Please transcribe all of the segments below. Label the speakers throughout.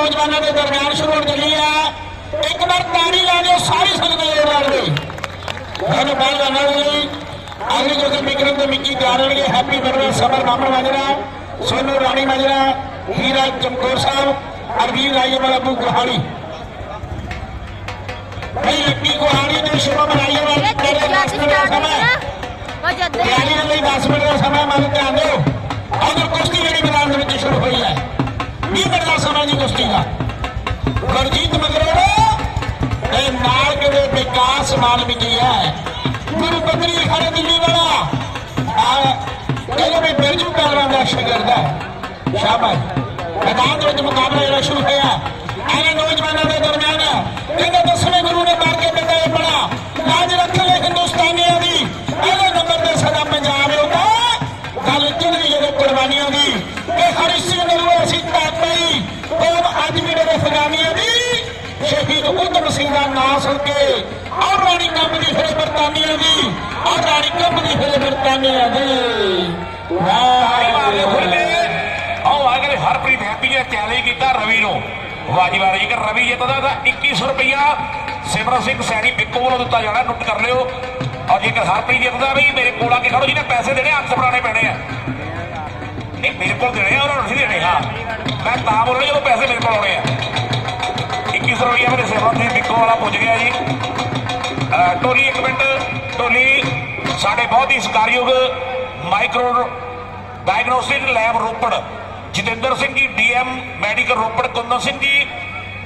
Speaker 1: ਨੌਜਵਾਨਾਂ ਦੇ ਦਰਮਿਆਨ ਸ਼ੁਰੂ ਹੋਣ ਚੱਲੀ ਆ। ਇੱਕ ਵਾਰ ਤਾੜੀ ਲਾ ਦਿਓ ਸਾਰੀ ਸੰਗਤ ਦੇ ਨਾਲ ਦੇ। ਸਾਨੂੰ ਪਹਿਲਵਾਨਾਂ ਦੇ ਲਈ ਅਗਲੀ ਜੋ ਵਿਕਰਮ ਤੇ ਮਿੱਕੀ ਹੋਣਗੇ ਹੈਪੀ ਬਰਥਡੇ ਸਮਰ ਬਾਮਣ ਮਾਜਰਾ ਸੋਨੂ ਰਾਣੀ ਮਾਜਰਾ ਹੀਰਾ ਚਮਕੌਰ ਸਾਹਿਬ ਅਰਵੀਰ ਰਾਈਵਾਲ ਅਬੂ ਗੁਹਾਲੀ। ਭਾਈ ਲੱਕੀ ਗੁਹਾਲੀ ਤੇ ਸ਼ੁਭਮ ਮਿੰਟ ਦਾ ਸਮਾਂ ਹੈ।
Speaker 2: ਉਹ ਜਦ
Speaker 1: ਤਿਆਰੀ ਦੇ ਲਈ 10 ਮਿੰਟ ਦਾ ਸਮਾਂ ਮੰਨ ਧਿਆਨ ਦਿਓ। ਉਧਰ ਕੁਸ਼ਤੀ ਜਿਹੜੀ ਮੈਦਾਨ ਦੇ ਵਿੱਚ ਸ਼ੁਰੂ ਹੋਈ ਹੈ। 20 ਮਿੰਟ ਸਮਾਂ ਦੀ ਕੁਸ਼ਤੀ ਦਾ। ਗੁਰਜੀਤ ਮਗਰੋੜਾ ਇਹ ਨਾਲ ਕਿਤੇ ਵਿਕਾਸ ਮਾਲ ਵਿਕੀ ਹੈ? ਗੁਰੂ ਬੱਕਰੀ ਖੜੇ ਦਿੱਲੀ ਵਾਲਾ। ਆ, ਕਹਿੰਦੇ ਵੀ ਬਿਰਜੂ ਪਹਿਲਵਾਨ ਦਾ ਸ਼ਗਿਰਦ ਹੈ ਸ਼ਾਬਾਸ਼। ਮੈਦਾਨ ਦੇ ਵਿੱਚ ਮੁਕਾਬਲਾ ਜਿਹੜਾ ਸ਼ੁਰੂ ਹੋਇਆ। ਇਹਨਾਂ ਨੌਜਵਾਨਾਂ ਦੇ ਦਰਮਿਆਨ ਕਹਿੰਦੇ, ਦਸਵੇਂ ਗੁਰੂ ਸੁਣ ਕੇ ਔਰ ਰਾਣੀ ਕੰਬ ਦੀ ਫਿਰੇ ਬਰਤਾਨੀਆਂ ਦੀ ਔਰ ਰਾਣੀ ਕੰਬ ਦੀ ਫਿਰੇ ਬਰਤਾਨੀਆਂ ਦੀ ਵਾਹ
Speaker 3: ਆ ਕੇ ਹਰਪ੍ਰੀਤ ਹੈਪੀ ਨੇ ਚੈਲੰਜ ਕੀਤਾ ਰਵੀ ਨੂੰ। ਵਾਜੀ ਵਾਰੀ ਕਿ ਰਵੀ ਜਿੱਤਦਾ ਤਾਂ 2100 ਰੁਪਇਆ ਸਿਮਰਨ ਸਿੰਘ ਸੈਣੀ ਪਿੱਕੋ ਵੱਲੋਂ ਦਿੱਤਾ ਜਾਣਾ ਨੋਟ ਕਰ ਲਿਓ। ਔਰ ਜੇਕਰ ਹਰਪ੍ਰੀਤ ਜਿੱਤਦਾ ਵੀ ਮੇਰੇ ਕੋਲ ਆ ਕੇ ਖੜੋ ਜਿਹਨੇ ਪੈਸੇ ਦੇਣੇ ਹੱਥ ਫੜਾਣੇ ਪੈਣੇ ਆ। ਨਹੀਂ ਮੇਰੇ ਕੋਲ ਦੇਣੇ ਆ ਉਹਨਾਂ ਨੂੰ ਨਹੀਂ ਦੇਣੇ ਹਾਂ। ਮੈਂ ਤਾਂ ਬੋਲ ਰਿਹਾ ਜਦੋਂ ਪੈਸੇ ਮੇਰੇ ਕੋਲ ਆਉਣੇ ਆ। 2100 ਰੁਪਇਆ ਮੇਰੇ ਸਿਮਰਨ ਸਿੰਘ ਪਿੱਕੋ ਵਾਲਾ ਪੁੱਜ ਗਿਆ ਜੀ। ਟੋਲੀ ਇੱਕ ਮਿੰਟ ਟੋਲੀ ਸਾਡੇ ਬਹੁਤ ਹੀ ਸਤਿਕਾਰਯੋਗ micro diagnostic lab Ropar, Jatinder Singh ji, DM medical Ropar, Kundan Singh ji,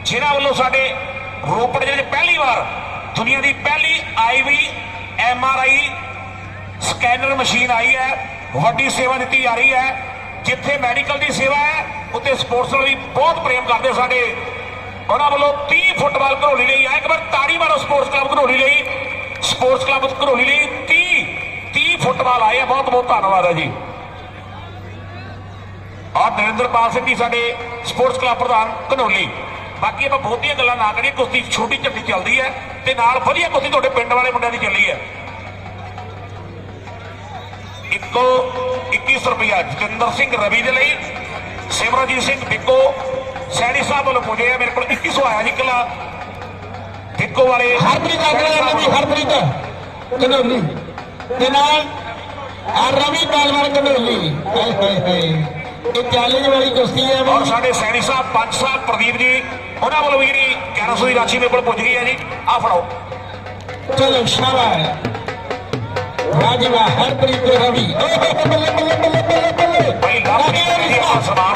Speaker 3: ਜਿਨ੍ਹਾਂ ਵੱਲੋਂ ਸਾਡੇ ਰੋਪੜ ਜਿਹੜੇ ਪਹਿਲੀ ਵਾਰ ਦੁਨੀਆ ਦੀ ਪਹਿਲੀ ਆਈਵੀ ਐਮਆਰਆਈ ਸਕੈਨਰ ਮਸ਼ੀਨ ਆਈ ਹੈ, ਵੱਡੀ ਸੇਵਾ ਦਿੱਤੀ ਜਾ ਰਹੀ ਹੈ। ਜਿੱਥੇ ਮੈਡੀਕਲ ਦੀ ਸੇਵਾ ਹੈ, ਉੱਥੇ ਸਪੋਰਟਸ ਨਾਲ ਵੀ ਬਹੁਤ ਪ੍ਰੇਮ ਕਰਦੇ ਸਾਡੇ ਉਹਨਾਂ ਵੱਲੋਂ 30 ਫੁੱਟਬਾਲ ਘਰੋਲੀ ਲਈ ਆ ਇੱਕ ਵਾਰ ਤਾੜੀ ਮਾਰੋ ਸਪੋਰਟਸ ਕਲੱਬ ਘਰੋਲੀ ਲਈ। ਸਪੋਰਟਸ ਕਲੱਬ ਘਰੋਲੀ ਲਈ 30 30 ਫੁੱਟਬਾਲ ਆਏ ਆ। ਬਹੁਤ ਬਹੁਤ ਧੰਨਵਾਦ ਹੈ ਜੀ। ਔਰ ਨਰਿੰਦਰਪਾਲ ਸਿੰਘ ਜੀ ਸਾਡੇ ਸਪੋਰਟਸ ਕਲੱਬ ਪ੍ਰਧਾਨ ਘਨੌਲੀ ਬਾਕੀ ਆਪਾਂ ਬਹੁਤੀਆਂ ਗੱਲਾਂ ਨਾ ਕਰੀਏ। ਕੁਸ਼ਤੀ ਛੋਟੀ ਝੱਟੀ ਚੱਲਦੀ ਹੈ ਤੇ ਨਾਲ ਵਧੀਆ ਕੁਸ਼ਤੀ ਤੁਹਾਡੇ ਪਿੰਡ ਵਾਲੇ ਮੁੰਡਿਆਂ ਦੀ ਚੱਲੀ ਹੈ। ਇੱਕੋ 2100 ਰੁਪਇਆ ਜਤਿੰਦਰ ਸਿੰਘ ਰਵੀ ਦੇ ਲਈ। ਸਿਮਰਜੀਤ ਸਿੰਘ ਬਿੱਕੋ ਸੈਣੀ ਸਾਹਿਬ ਵੱਲੋਂ ਪੁੱਜੇ ਆ ਮੇਰੇ ਕੋਲ 2100 ਆਇਆ ਜੀ ਕੱਲਾ। ਵਾਲੇ।
Speaker 1: ਹਰਪ੍ਰੀਤ ਅਗਲਾ ਰਵੀ ਹਰਪ੍ਰੀਤ। ਕਨੋਲੀ। ਦੇ ਨਾਲ ਆ ਰਵੀ ਪਹਿਲਵਾਨ ਕਨੋਲੀ। ਹਾਏ ਹਾਏ ਹਾਏ। ਇਹ ਚੈਲੰਜ ਵਾਲੀ ਕੁਸ਼ਤੀ ਹੈ
Speaker 3: ਔਰ
Speaker 1: ਵੀ
Speaker 3: ਸਾਡੇ ਸੈਣੀ ਸਾਹਿਬ ਪੰਜ ਸਾਹਿਬ ਪ੍ਰਦੀਪ ਜੀ ਉਹਨਾਂ ਵੱਲੋਂ ਵੀ ਜਿਹੜੀ 1100 ਦੀ ਰਾਸ਼ੀ ਮੇਰੇ ਕੋਲ ਪੁੱਜ ਗਈ ਹੈ ਜੀ। ਆ ਫੜੋ
Speaker 1: ਚਲੋ ਸ਼ਾਬਾਸ਼। ਰਾਜੀ ਵਾਹ ਹਰਪ੍ਰੀਤ ਰਵੀ। ਹੋ ਹੋ, ਬੱਲੇ ਬੱਲੇ ਬੱਲੇ ਬੱਲੇ ਬੱਲੇ
Speaker 3: ਭਾਈ ਲਵਪ੍ਰੀਤ ਨੇ ਜੀ ਆਪਣਾ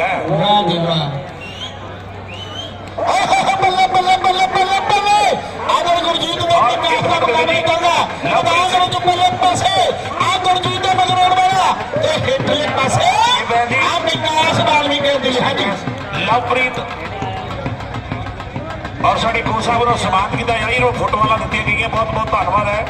Speaker 3: ਹੈ
Speaker 1: ਜੀ ਹੋ ਹੋ, ਬੱਲੇ ਬੱਲੇ ਬੱਲੇ ਬੱਲੇ ਬੱਲੇ। ਆਦਰ ਗੁਰਜੀਤ ਦੇ ਵਿਕਾਸ ਦਾ ਮੁਕਾਬਲਾ ਚੱਲਦਾ ਮੈਦਾਨ ਦੇ ਵਿੱਚ ਬੱਲੇ ਪਾਸੇ। ਆ ਗੁਰਜੀਤ ਦੇ ਮਗਰੋੜ ਵਾਲਾ। ਤੇ ਹੇਠਲੇ ਪਾਸੇ। ਆ ਵਿਕਾਸ ਬਾਲਮੀ ਕਹਿੰਦੀ ਹਾਂਜੀ।
Speaker 3: ਲਵਪ੍ਰੀਤ। ਔਰ ਸਾਡੇ ਗੁਰੂ ਸਾਹਿਬ ਨੂੰ ਸਨਮਾਨ ਕੀਤਾ ਜਾਈ ਉਹ ਫੋਟੋਆਂ ਦਿੱਤੀਆਂ ਗਈਆਂ। ਬਹੁਤ ਬਹੁਤ ਧੰਨਵਾਦ ਹੈ।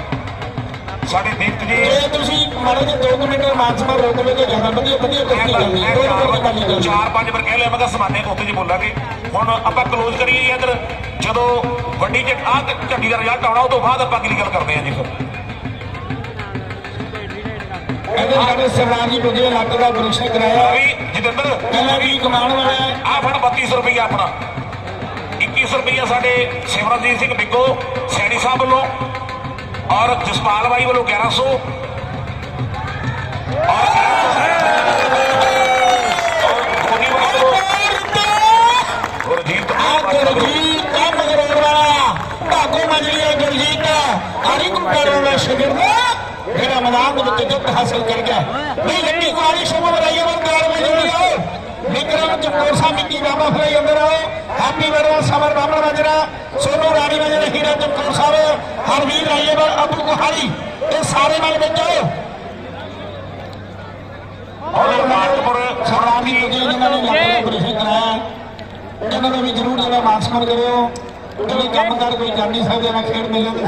Speaker 3: ਸਾਡੇ ਦੀਪਕ ਜੀ।
Speaker 1: ਜੇ ਤੁਸੀਂ ਮਾਰੇ ਜੇ 2 ਮਿੰਟ ਮਾਨਸ ਮਾਰ ਰੋਕ ਲਓ ਤੇ ਜ਼ਿਆਦਾ ਵਧੀਆ ਵਧੀਆ ਕਰਨੀ
Speaker 3: ਮੈਂ
Speaker 1: ਕੋਈ
Speaker 3: ਚਾਰ ਪੰਜ ਵਾਰ ਕਹਿ ਲਿਆ ਮੈਂ ਕਿਹਾ ਸਮਾਨੇ ਕੋਤੇ ਜੀ ਬੋਲਾਂਗੇ। ਹੁਣ ਆਪਾਂ ਕਲੋਜ਼ ਕਰੀਏ ਜੀ ਇੱਧਰ। ਜਦੋਂ ਵੱਡੀ ਚ ਆਹ ਝੰਡੀ ਦਾ ਰਿਜ਼ਲਟ ਆਉਣਾ ਉਹ ਤੋਂ ਬਾਅਦ ਆਪਾਂ ਅਗਲੀ ਗੱਲ ਕਰਦੇ ਹਾਂ ਜੀ ਫਿਰ।
Speaker 1: ਸਾਡੇ ਸਰਦਾਰ ਜੀ ਬੁੱਝੇ ਲੱਟ ਦਾ ਬ੍ਰਿਕਸ਼ਨ ਕਰਾਇਆ।
Speaker 3: ਰਵੀ ਜਤਿੰਦਰ।
Speaker 1: ਕਹਿੰਦਾ ਵੀ ਕਮਾਉਣ ਵਾਲਾ ਹੈ।
Speaker 3: ਆ ਫੜ 3200 ਰੁਪਈਆ ਆਪਣਾ। 2100 ਰੁਪਈਆ ਸਾਡੇ ਸਿਮਰਨਜੀਤ ਸਿੰਘ ਬਿੱਗੋ ਸੈਣੀ ਸਾਹਿਬ ਵੱਲੋਂ। ਔਰ ਜਸਪਾਲ ਬਾਈ ਵੱਲੋਂ 1100 ਔਰ ਔਰ ਗੋਗੀ ਬਾਈ ਵੱਲੋਂ ਗੁਰਜੀਤ
Speaker 1: ਆ ਗੁਰਜੀਤ ਦਾ ਮਗਰੋੜ ਵਾਲਾ ਭਾਗੋ ਮੰਜਲੀਆ ਗੁਰਜੀਤ ਹਰੀ ਕੁੰਪਰ ਦਾ ਸ਼ਗਿਰਦ ਜਿਹੜਾ ਮੈਦਾਨ ਦੇ ਵਿੱਚ ਜਿੱਤ ਹਾਸਲ ਕਰ ਗਿਆ। ਨਹੀਂ, ਲੱਗੀ ਕੁਆਰੀ ਸ਼ੋਭਾ ਬਰਾਈਆ ਵੱਲ ਕਾਰ ਵਿੱਚ ਜੁੜੀ ਆਓ ਵਿਕਰਮ ਚਮਕੌਰ ਸਾਹਿਬ ਮਿੱਟੀ ਬਾਬਾ ਫਰਾਈ ਅੰਦਰ ਆਓ। Happy birthday Samar Baba Vajra Sonu Rani Vajra Heera Chamkaur Sahib. Harvir Raiye ਵੱਲ ਅਬੂ ਕੁਹਾਰੀ। ਇਹ ਸਾਰੇ ਮਨ ਵਿੱਚ ਜੀ ਕਰਾਇਆ। ਇਹਨਾਂ ਨੂੰ ਵੀ ਜਰੂਰ ਜਿਹੜਾ ਮਾਸਮਨ ਕਰਿਓ। ਜਿਹੜੇ ਕੰਮ ਕਰ ਕੋਈ ਕਰ ਨਹੀਂ ਸਕਦੇ ਨਾ ਖੇਡ ਮੇਲੇ ਦੇ